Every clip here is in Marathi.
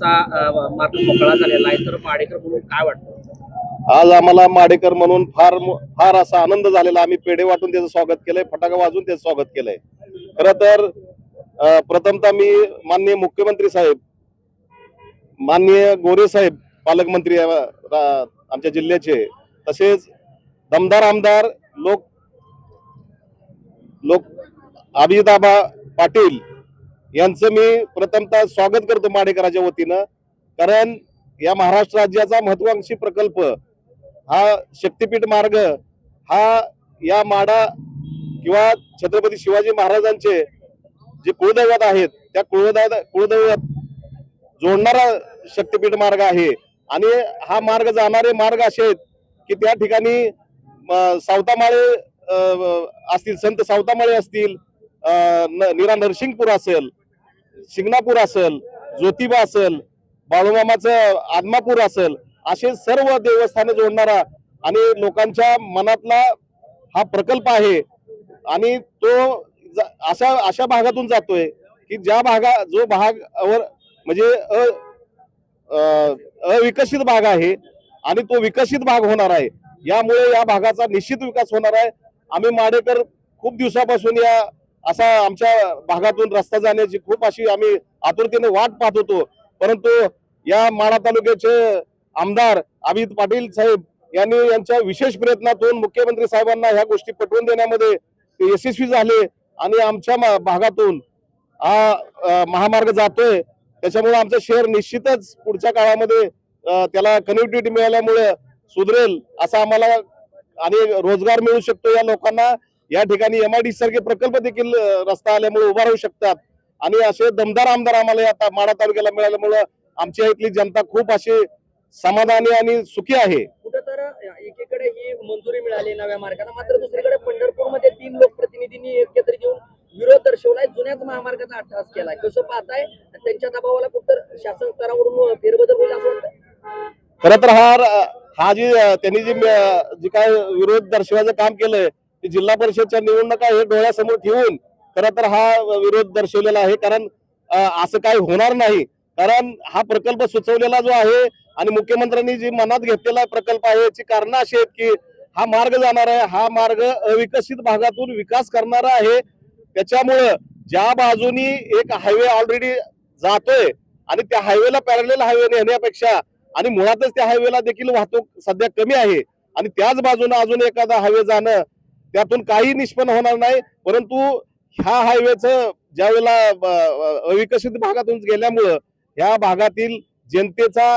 मार्ग मोकळा झालेला आहे. तर माडेकर म्हणून काय वाटतं? आज आम्हाला माडेकर म्हणून फार फार असा आनंद झालेला आम्ही पेढे वाटून त्याचं स्वागत केलंय. फटाका वाजून त्याचं स्वागत केलंय. खर तर प्रथमतः मी माननीय मुख्यमंत्री साहेब माननीय गोरे साहेब पालकमंत्री आमच्या जिल्ह्याचे. तसेच दमदार आमदार लोक लोक अभिजिताबा पाटील यांचं मी प्रथमतः स्वागत करतो माडेकराच्या वतीनं. कारण या महाराष्ट्र राज्याचा महत्वाकांक्षी प्रकल्प हा शक्तीपीठ मार्ग हा या माडा किंवा छत्रपती शिवाजी महाराजांचे जे कुळदैवत आहेत त्या कुळदैवत कुळदैवत जोडणारा शक्तीपीठ मार्ग आहे. आणि हा मार्ग जाणारे मार्ग असे आहेत की त्या ठिकाणी सावतामाळे असतील संत सावतामाळे असतील निरा न- नीरा नरसिंगपूर असेल शिंगणापूर असेल ज्योतिबा असेल बाळूमामाचं आदमापूर असेल असे सर्व देवस्थाने जोडणारा आणि लोकांच्या मनातला हा प्रकल्प आहे. आणि तो अशा अशा भागातून जातोय की ज्या भागा जो भागावर म्हणजे अ अविकसित भाग आहे आणि तो विकसित भाग होणार आहे. यामुळे या भागाचा निश्चित विकास होणार आहे. आम्ही माडेकर खूप दिवसापासून या असा आमच्या भागातून रस्ता जाण्याची खूप अशी आम्ही आतुरतेने वाट पाहत होतो. परंतु या माळा तालुक्याचे आमदार अमित पाटील साहेब यांनी यांच्या विशेष प्रयत्नातून मुख्यमंत्री साहेबांना ह्या गोष्टी पटवून देण्यामध्ये यशस्वी झाले आणि आमच्या भागातून हा महामार्ग जातोय. त्याच्यामुळे आमचं शहर निश्चितच पुढच्या काळामध्ये त्याला कनेक्टिव्हिटी मिळाल्यामुळे सुधरेल असा आम्हाला आणि रोजगार मिळू शकतो या लोकांना. या ठिकाणी एमआयडी सारखे प्रकल्प देखील रस्ता आल्यामुळे उभा राहू शकतात. आणि असे दमदार आमदार आम्हाला या माढा तालुक्याला मिळाल्यामुळे आमच्या इथली जनता खूप अशी समाधानी आणि सुखी आहे. एकीकडे ही मंजुरी मिळाली नव्या मार्गाला मात्र दुसरीकडे पंढरपूरमध्ये तीन लोकप्रतिनिधींनी एकत्र घेऊन विरोध दर्शवलाय. जुन्याच महामार्गाचा अट्टास केलाय. कसं पाहताय? त्यांच्या दबावाला कुठं शासन स्तरावरून फेरबदल होईल असं वाटतं खरं तर हा हा जी त्यांनी जी जी काय विरोध दर्शवायचं काम केलंय ते जिल्हा परिषदच्या निवडणुका हे डोळ्यासमोर ठेवून खरं तर हा विरोध दर्शवलेला आहे. कारण असं काही होणार नाही. कारण हा प्रकल्प सुचवलेला जो आहे आणि मुख्यमंत्र्यांनी जी मनात घेतलेला प्रकल्प आहे याची कारण अशी आहेत की हा मार्ग जाणार आहे. हा मार्ग अविकसित भागातून विकास करणारा आहे. त्याच्यामुळं ज्या बाजूनी एक हायवे ऑलरेडी जातोय. आणि त्या हायवेला पॅरलेल हायवे नेण्यापेक्षा आणि मुळातच त्या हायवेला देखील वाहतूक सध्या कमी आहे. आणि त्याच बाजूने अजून एखादा हायवे जाणं त्यातून काही निष्पन्न होणार नाही. परंतु ह्या हायवेचं ज्या वेळेला अविकसित भागातून गेल्यामुळं ह्या भागातील जनतेचा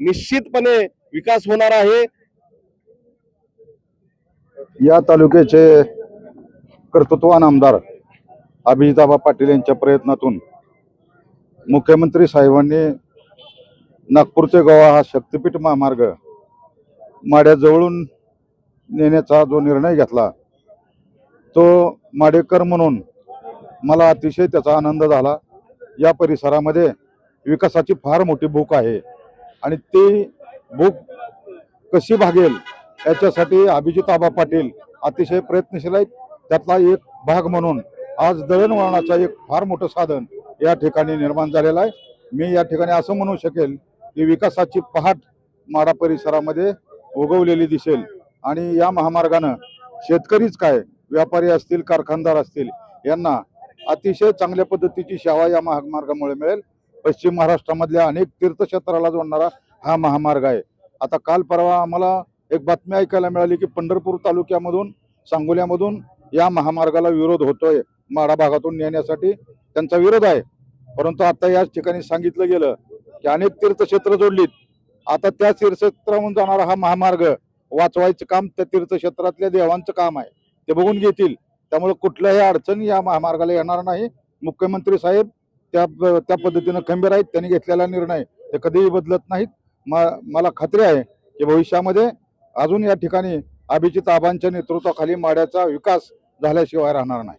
निश्चितपणे विकास होणार आहे. या तालुक्याचे कर्तृत्वान आमदार अभिजिताबा पाटील यांच्या प्रयत्नातून मुख्यमंत्री साहेबांनी नागपूरचे गोवा हा शक्तीपीठ महामार्ग माड्याजवळून नेण्याचा जो निर्णय घेतला तो माडेकर म्हणून मला अतिशय त्याचा आनंद झाला. या परिसरामध्ये विकासाची फार मोठी भूक आहे आणि ती भूक कशी भागेल याच्यासाठी अभिजित आबा पाटील अतिशय प्रयत्नशील आहेत. त्यातला एक भाग म्हणून आज दळणवळणाचा एक फार मोठं साधन या ठिकाणी निर्माण झालेला आहे. मी या ठिकाणी असं म्हणू शकेल की विकासाची पहाट माडा परिसरामध्ये उगवलेली दिसेल. आणि या महामार्गानं शेतकरीच काय व्यापारी असतील कारखानदार असतील यांना अतिशय चांगल्या पद्धतीची सेवा या महामार्गामुळे मिळेल. पश्चिम महाराष्ट्रामधल्या अनेक तीर्थक्षेत्राला जोडणारा हा महामार्ग आहे. आता काल परवा आम्हाला एक बातमी ऐकायला मिळाली की पंढरपूर तालुक्यामधून सांगोल्यामधून या महामार्गाला विरोध होतोय. माडा भागातून नेण्यासाठी त्यांचा विरोध आहे. परंतु आता याच ठिकाणी सांगितलं गेलं की अनेक तीर्थक्षेत्र जोडलीत. आता त्या तीर्थक्षेत्राहून जाणारा हा महामार्ग वाचवायचं काम त्या तीर्थक्षेत्रातल्या देवांचं काम आहे. ते बघून घेतील. त्यामुळे कुठल्याही अडचण या महामार्गाला येणार नाही. मुख्यमंत्री साहेब त्या त्या पद्धतीनं खंबीर आहेत. त्यांनी घेतलेला निर्णय ते कधीही बदलत नाहीत. मला खात्री आहे की भविष्यामध्ये अजून या ठिकाणी अभिजित आबांच्या नेतृत्वाखाली माड्याचा विकास झाल्याशिवाय राहणार नाही.